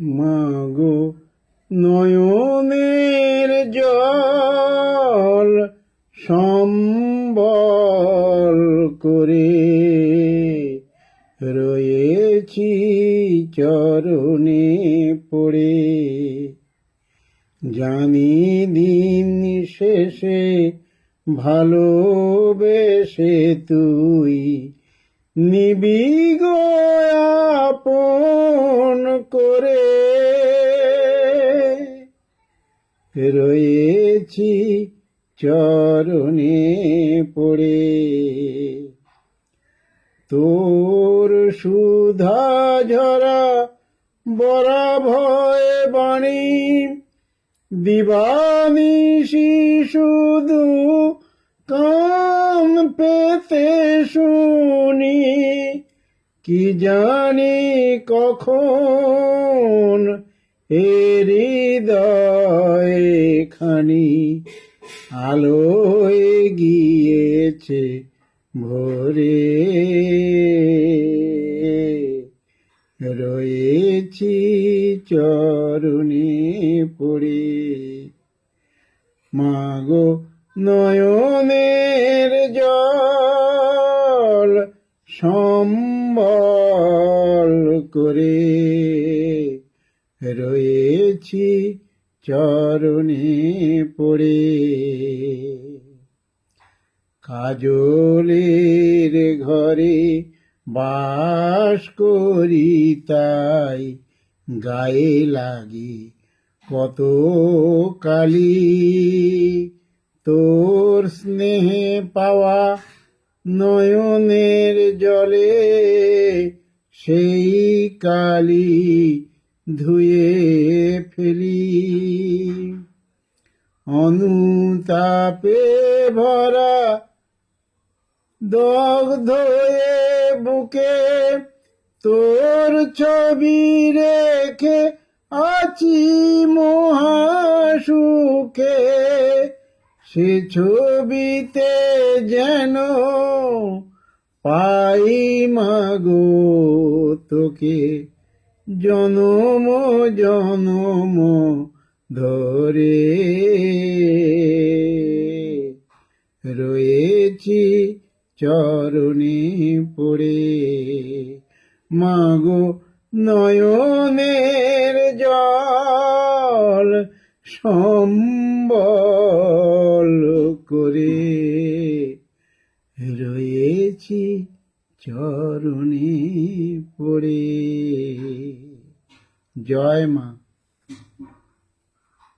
মাগো নয়নের জল সম্বল করে রয়েছি চরণে পড়ে। জানি দিন শেষে ভালোবেসে তুই নিবি গো আপন করে। রয়েছি চরণে পড়ে। তোর সুধা ঝরা বরা ভয় বাণী দিবানিশি শুধু কান পেতে শুনি। কি জানি কখন হৃদয় খানি আলোয় গিয়েছে ভোরে। রয়েছি চরণে পড়ে। মাগো নয়নের জল সম্বল করে। রয়েছি চরণে পড়ে। কাজলের ঘরে বাস করি তাই গায়ে লাগি কত কালি। তোর স্নেহে পাওয়া নয়নের জলে সেই কালি ধুয়ে ফেলি। অনুতাপে ভরা দগ্ধ হয়ে বুকে তোর ছবি রেখে আছি মহাসুখে। সে ছবিতে যেন পাই মাগো তোকে। জনম জনম ধরে। রয়েছি চরণে পড়ে। মাগো নয়নের জল সম্বল করে। রয়েছি চরণে পড়ে। জয় মা।